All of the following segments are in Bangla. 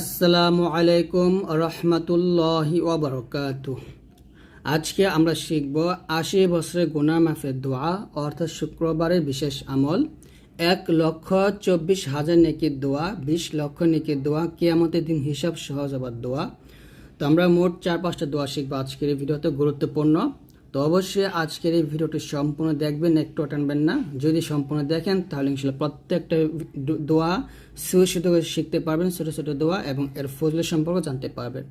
আসসালামু আলাইকুম রহমতুল্লাহি ওবরকাত আজকে আমরা শিখব আশি বছরের গুনা মাফের দোয়া, অর্থাৎ শুক্রবারের বিশেষ আমল, এক লক্ষ চব্বিশ হাজার নেকির দোয়া, বিশ লক্ষ নেকির দোয়া, কেয়ামতের দিন হিসাব সহজ হবার দোয়া। তো আমরা মোট চার পাঁচটা দোয়া শিখব আজকের ভিডিওতে, গুরুত্বপূর্ণ। তো অবশ্যই আজকের এই ভিডিওটি সম্পূর্ণ দেখবেন, একটু টানবেন না। যদি সম্পূর্ণ দেখেন, তাহলে ইনশাল্লাহ প্রত্যেকটা দোয়া করে শিখতে পারবেন ছোটো ছোটো দোয়া এবং এর ফজল সম্পর্ক জানতে পারবেন।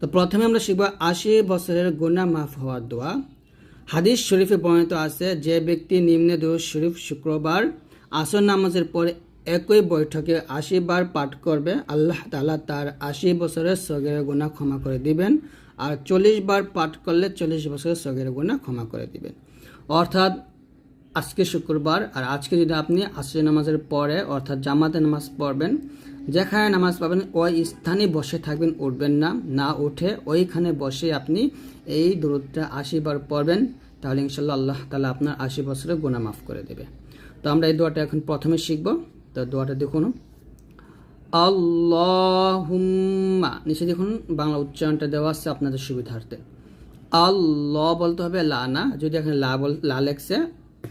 তো প্রথমে আমরা শিখব আশি বছরের গুনাহ মাফ হওয়ার দোয়া। হাদিস শরীফে বর্ণিত আছে, যে ব্যক্তি নিম্নে দোষ শরীফ শুক্রবার আসর নামাজের পরে একই বৈঠকে আশি বার পাঠ করবে আল্লাহ তালা তার আশি বছরের সগের গুনাহ ক্ষমা করে দিবেন। আর চল্লিশ বার পাঠ করলে চল্লিশ বছরের সগের গুনাহ ক্ষমা করে দিবেন। অর্থাৎ আজকে শুক্রবার, আর আজকে যদি আপনি আসর নামাজের পরে, অর্থাৎ জামাতে নামাজ পড়বেন, যেখানে নামাজ পাবেন, ওই স্থানে বসে থাকবেন, উঠবেন না না উঠে ওইখানে বসে আপনি এই দূরত্বটা আশি বার পড়বেন, তাহলে ইনশাল্লাহ আল্লাহ তালা আপনার আশি বছরের গুণা মাফ করে দেবে। তো আমরা এই দোয়াটা এখন প্রথমে শিখব। তো দোয়াটা দেখুন। আল্লাহুম্মা, নিচে দেখুন, বাংলা উচ্চারণটা দেওয়া আছে আপনাদের সুবিধার্থে। আল্লাহ বলতে হবে লা, না? যদি এখানে লা বল, লা লেখছে,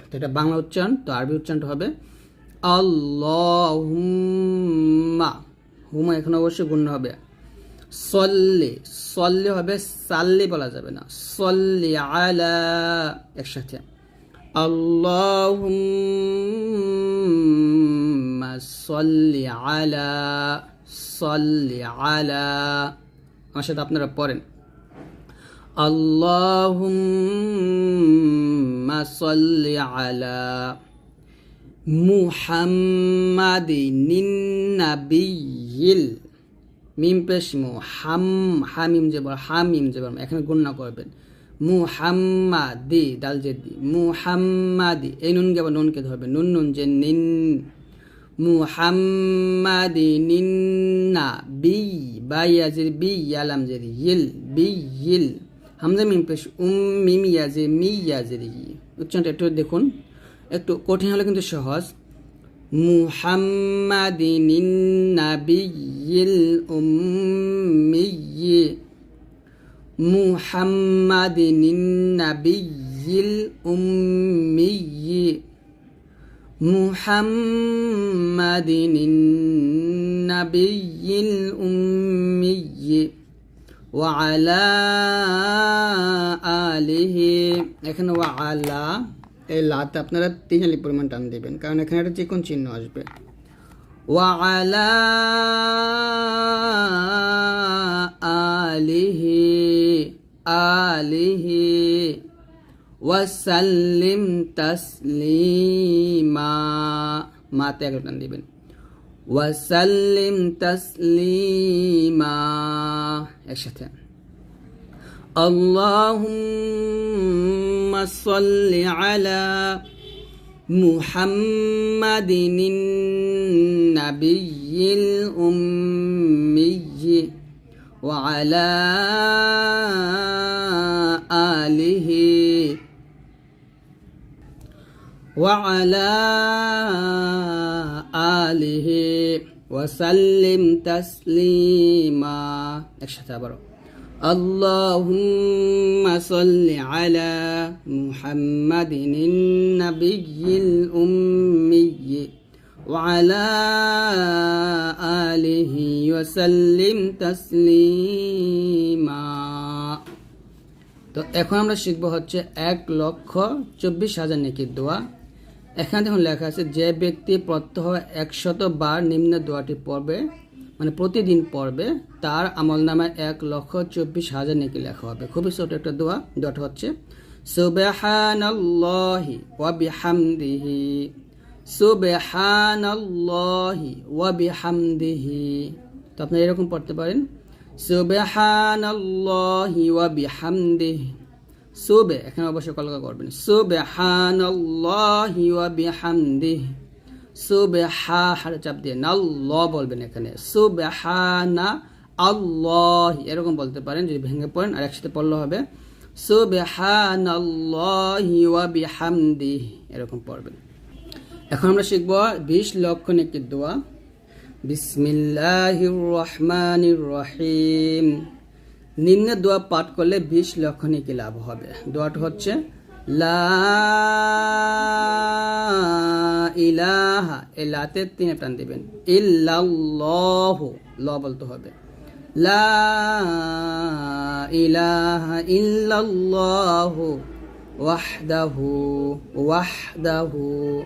তো এটা বাংলা উচ্চারণ, তো আরবি উচ্চারণটা হবে আল্লাহুম্মা। হুমা এখানে অবশ্যই গুণ হবে। সল্লি সল্লি হবে সাল্লি বলা যাবে না। সল্লি আলা, একসাথে। আল্লাহুম্মা সল্লি আলা সল্লি আলা আমার সাথে আপনারা পড়েন اللهم صل على محمد النبي মিম পেশ মু হাম হামিম যে বল হামিম যে বল এখানে গণনা করবেন মুহাম্মাদি, ডাল যে দি মুহাম্মাদি, এই নুন কে আবার নুনকে ধরবে। নুন নুন, যে নিন। মুহাম্মাদি, নিন্না বি বাই আজির বি, ইয়ালাম যে ইল, বি, ইল। হামজা, মিম, পেশ, উম, মিম, ইয়াজে, মি, ইয়াজের, ই। উচ্চারণটা একটু দেখুন। একটু কঠিন হলে কিন্তু সহজ। মুহাম্মাদিন নাবিয়িল উম্মিয়্যি মুহাম্মাদিন নাবিয়িল উম্মিয়্যি। মুহাম্মাদিন নাবিয়িল উম্মিয়্যি। ওয়ালা আলিহি। এখানে ওয়ালা এই লাতে আপনারা তিন পরিমাণ টান দেবেন, কারণ এখানে একটা চিকন চিহ্ন আসবে। ওয়ালা আলিহি আলিহি ওয়াসাল্লিম তাসলিমা মাতে এক টান দিবেন ওয়াসাল্লিম তাসলিমা একসাথে اللهم صل على محمد النبي الأمي وعلى آله وعلى آله وسلم تسليما. اللهم صل على محمد النبي الأمي. وعلى آله وسلم تسليما তো এখন আমরা শিখব হচ্ছে এক লক্ষ চব্বিশ হাজার নেকির দোয়া এখানে দেখুন লেখা আছে যে ব্যক্তি প্রত্যহ একশত বার নিম্ন দোয়াটি পড়বে মানে প্রতিদিন পড়বে তার আমল নামায় এক লক্ষ চব্বিশ হাজার নেকি লেখা হবে খুবই ছোট একটা দোয়া দোয়াটা হচ্ছে সুবহানাল্লাহি ওয়া বিহামদিহি সুবহানাল্লাহি ওয়া বিহামদিহি। তো আপনি এরকম পড়তে পারেন, সুবহানাল্লাহি ওয়া বিহামদিহি। সুবে, এখানে অবশ্যই কলকা করবেন। সুবহানাল্লাহি ওয়া বিহামদিহি। সুবে হা হারে চাপ দিয়ে না, ল বলবেন এখানে। সুবে হা না আল্লাহ, এরকম বলতে পারেন, যদি ভেঙে পড়েন, আর একসাথে পড়লে হবে। সুবে হা এরকম পড়বেন। এখন আমরা শিখব বিশ লক্ষ একটি দোয়া। বিসমিল্লাহির রহমানির রহিম নিম্নে দোয়া পাঠ করলে বিশ লক্ষ নাকি লাভ হবে? দোয়াটা হচ্ছে, লা ইলাহা এই লাতে তিনে টান দিবেন। ইল্লাল্লাহু, ল বলতে হবে। লা ইলাহা ইল্লাল্লাহু ওয়াহদাহু ওয়াহদাহু।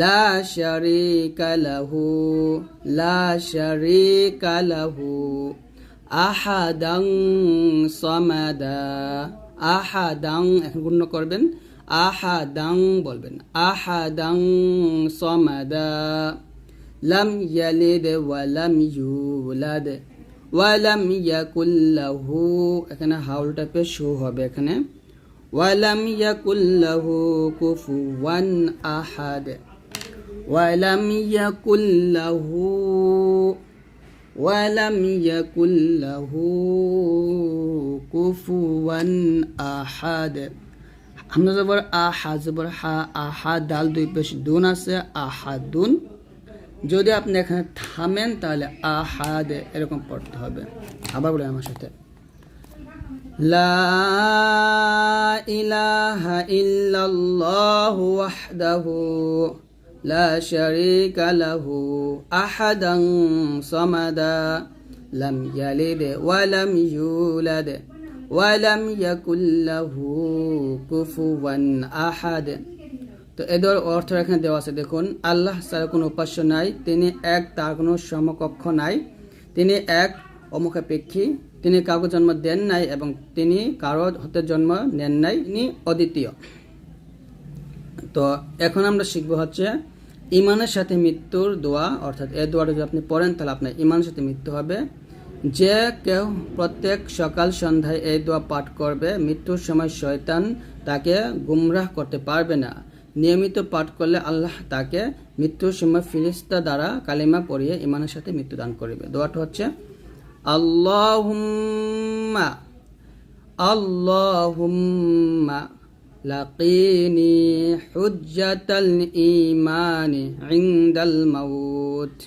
লা শারীকা লাহু, লা শারীকা লাহু আহাদাং সমাদা। আহাদাং এখন গুণ করবেন। আহাদাং বলবেন। আহাদাং সমাদা। লাম ইয়ালিদ ওয়া লাম ইউলাদ ওয়া লাম ইয়াকুল লাহু। এখানে হাউলটা পেশ শো হবে এখানে। ওয়া লাম ইয়াকুল লাহু কুফুয়ান আহাদ। ওয়া লাম ইয়াকুল লাহু ولم يكن له كفوا أحد আমরা জবর আহা জবর হা আহা ডাল দুই পেশ দুন আছে আহাদুন যদি আপনি এখানে থামেন তাহলে আহাদ এরকম পড়তে হবে আবার বলে আমার সাথে লা ইলাহা ইল্লাল্লাহু ওয়াহদাহু لا شريك له أحدا صمدا لم يلد ولم يولد ولم يكن له كفوا أحد তো এদের অর্থ এখানে দেওয়া আছে দেখুন আল্লাহ ছাড়া কোনো উপাস্য নাই তিনি এক তার কোনো সমকক্ষ নাই তিনি এক অমুখাপেক্ষী তিনি কাউকে জন্ম দেন নাই এবং তিনি কারো হতে জন্ম নেন নাই তিনি অদ্বিতীয় তো এখন আমরা শিখবো হচ্ছে ইমানের সাথে মৃত্যুর দোয়া, অর্থাৎ এ দোয়াটা যদি আপনি পড়েন, তাহলে আপনার ইমানের সাথে মৃত্যু হবে। যে কেউ প্রত্যেক সকাল সন্ধ্যায় এই দোয়া পাঠ করবে, মৃত্যুর সময় শয়তান তাকে গুমরাহ করতে পারবে না। নিয়মিত পাঠ করলে আল্লাহ তাকে মৃত্যুর সময় ফিরিস্তা দ্বারা কালিমা পড়িয়ে ইমানের সাথে মৃত্যুদান করবে। দোয়াটা হচ্ছে, আল্লাহুম্মা আল্লাহুম্মা। لقيني حجة الإيمان عند الموت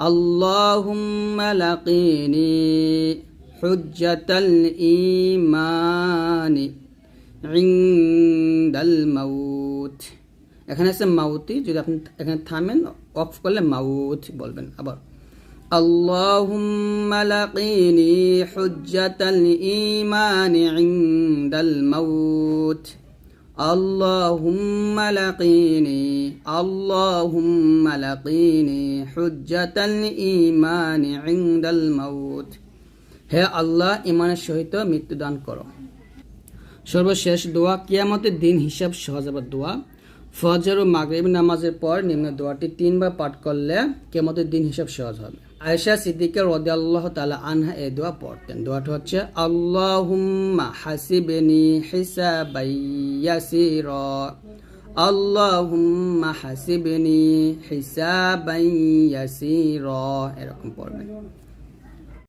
اللهم لقيني حجة الإيمان عند الموت এখানে আছে মাউতি যদি আপনি এখানে থামেন অফ করলে মাউত বলবেন আবার اللهم لقيني حجة الإيمان عند الموت اللهم لقيني اللهم لقيني حجة الإيمان عند الموت হে আল্লাহ ইমানের সহিত মৃত্যুদান করো সর্বশেষ দোয়া কিয়ামতের দিন হিসাব সহজ আবার দোয়া ফজর ও মাগরিব নামাজের পর নিম্ন দোয়াটি তিনবার পাঠ করলে কিয়ামতের দিন হিসাব সহজ হবে আয়েশা সিদ্দিকের রদে আল্লাহ তালা আনহা এ দোয়া পড়তেন। দোয়াটা হচ্ছে, আল্লাহুম্মা হাসিবেনি হিসাবাইয়াসির আল্লাহুম্মা হাসিবেনি হিসাবাইয়াসির এরকম পড়বেন।